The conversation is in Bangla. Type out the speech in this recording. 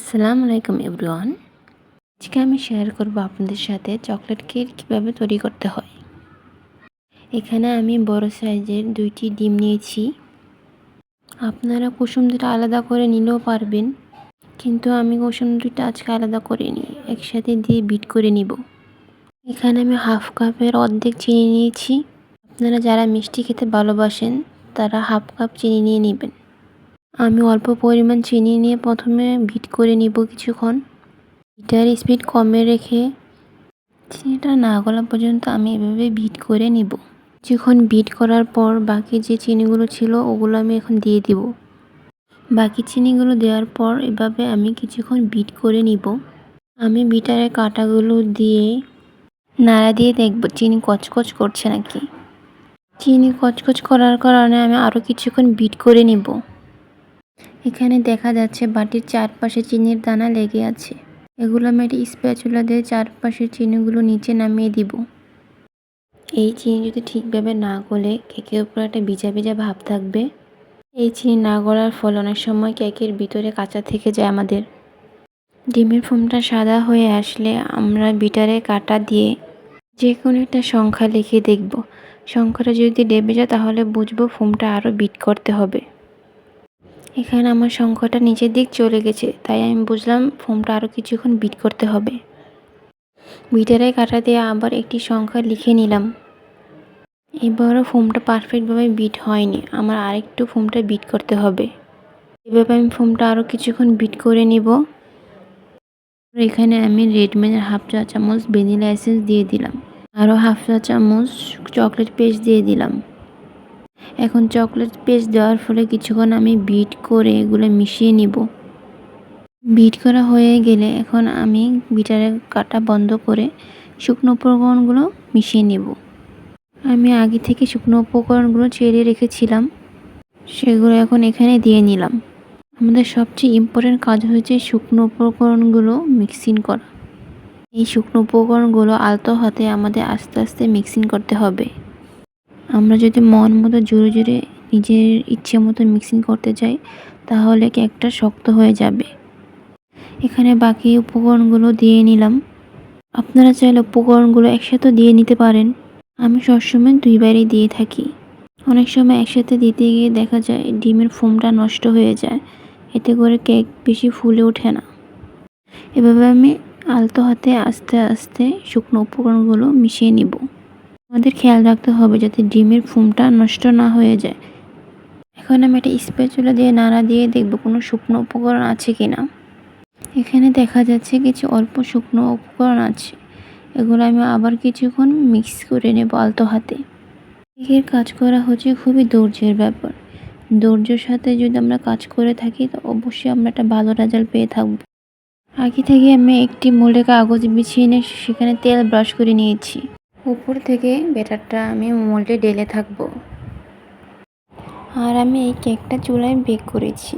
আসসালামু আলাইকুম এভরিওয়ান। আজকে আমি শেয়ার করব আপনাদের সাথে চকলেট কেক কীভাবে তৈরি করতে হয়। এখানে আমি বড় সাইজের দুইটি ডিম নিয়েছি। আপনারা কুসুম দুটো আলাদা করে নিলেও পারবেন, কিন্তু আমি কুসুম দুটো আজকে আলাদা করিনি একসাথে দিয়ে বিট করে নিব। এখানে আমি হাফ কাপের অর্ধেক চিনি নিয়েছি। আপনারা যারা মিষ্টি খেতে ভালোবাসেন, তারা হাফ কাপ চিনি নিয়ে নেবেন। আমি অল্প পরিমাণ চিনি নিয়ে প্রথমে বিট করে নিব কিছুক্ষণ। বিটার স্পিড কমে রেখে চিনিটা না গলা পর্যন্ত আমি এভাবে বিট করে নিব। কিছুক্ষণ বিট করার পর বাকি যে চিনিগুলো ছিল ওগুলো আমি এখন দিয়ে দিব। বাকি চিনিগুলো দেওয়ার পর এভাবে আমি কিছুক্ষণ বিট করে নিব। আমি বিটারের কাঁটাগুলো দিয়ে নাড়া দিয়ে দেখব চিনি কচকচ করছে নাকি। চিনি কচকচ করার কারণে আমি আরও কিছুক্ষণ বিট করে নিব। এখানে দেখা যাচ্ছে বাটির চারপাশে চিনির দানা লেগে আছে। এগুলো আমি একটা স্প্যাচুলা দিয়ে চারপাশের চিনিগুলো নিচে নামিয়ে দিব। এই চিনি যদি ঠিকভাবে না গলে কেকের উপর একটা ভিজা ভিজা ভাব থাকবে। এই চিনি না গলার ফলে অনেক সময় কেকের ভিতরে কাঁচা থেকে যায় আমাদের। ডিমের ফোমটা সাদা হয়ে আসলে আমরা বিটারে কাটা দিয়ে যে কোনো একটা সংখ্যা লিখে দেখব। সংখ্যাটা যদি ডেবে যায় তাহলে বুঝব ফোমটা আরও বিট করতে হবে। এখানে আমার সংখ্যাটা নিচের দিক চলে গেছে, তাই আমি বুঝলাম ফোমটা আরও কিছুক্ষণ বিট করতে হবে। বিটারে কাটা দিয়ে আবার একটি সংখ্যা লিখে নিলাম। এবারও ফোমটা পারফেক্টভাবে বিট হয়নি, আমার আরেকটু ফোমটা বিট করতে হবে। এভাবে আমি ফোমটা আরও কিছুক্ষণ বিট করে নিব। এখানে আমি রেডমেনের হাফ চা চামচ ভ্যানিলা এসেন্স দিয়ে দিলাম। আরও হাফ চা চামচ চকলেট পেস্ট দিয়ে দিলাম। এখন চকলেট পেস্ট দেওয়ার ফলে কিছুক্ষণ আমি বিট করে এগুলো মিশিয়ে নিব। বিট করা হয়ে গেলে এখন আমি বিটারে কাটা বন্ধ করে শুকনো উপকরণগুলো মিশিয়ে নেব। আমি আগে থেকে শুকনো উপকরণগুলো চেড়ে রেখেছিলাম, সেগুলো এখন এখানে দিয়ে নিলাম। আমাদের সবচেয়ে ইম্পর্টেন্ট কাজ হয়েছে শুকনো উপকরণগুলো মিক্সিং করা। এই শুকনো উপকরণগুলো আলতো হাতে আমাদের আস্তে আস্তে মিক্সিং করতে হবে। আমরা যদি মন মতো জোরে জোরে নিজের ইচ্ছে মতো মিক্সিং করতে চাই, তাহলে কেকটা শক্ত হয়ে যাবে। এখানে বাকি উপকরণগুলো দিয়ে নিলাম। আপনারা চাইলে উপকরণগুলো একসাথে দিয়ে নিতে পারেন। আমি সবসময় দুইবারই দিয়ে থাকি। অনেক সময় একসাথে দিতে গিয়ে দেখা যায় ডিমের ফোমটা নষ্ট হয়ে যায়। এতে করে কেক বেশি ফুলে ওঠে না। এভাবে আমি আলতো হাতে আস্তে আস্তে শুকনো উপকরণগুলো মিশিয়ে নিব। আমাদের খেয়াল রাখতে হবে যাতে ডিমের ফুমটা নষ্ট না হয়ে যায়। এখন আমি একটা স্প্যাচুলা দিয়ে নাড়া দিয়ে দেখব কোনো শুকনো উপকরণ আছে কি না এখানে দেখা যাচ্ছে কিছু অল্প শুকনো উপকরণ আছে। এগুলো আমি আবার কিছুক্ষণ মিক্স করে নেব আলতো হাতে। কেকের কাজ করা হচ্ছে খুবই ধৈর্যের ব্যাপার। ধৈর্যের সাথে যদি আমরা কাজ করে থাকি, তো অবশ্যই আমরা একটা ভালো রেজাল্ট পেয়ে থাকব। আগে থেকে আমি একটি মোল্ডে কাগজ বিছিয়ে নিয়ে সেখানে তেল ব্রাশ করে নিয়েছি। উপর থেকে ব্যাটারটা আমি মোল্ডে ঢেলে থাকব। আর আমি এই কেকটা চুলায় বেক করেছি।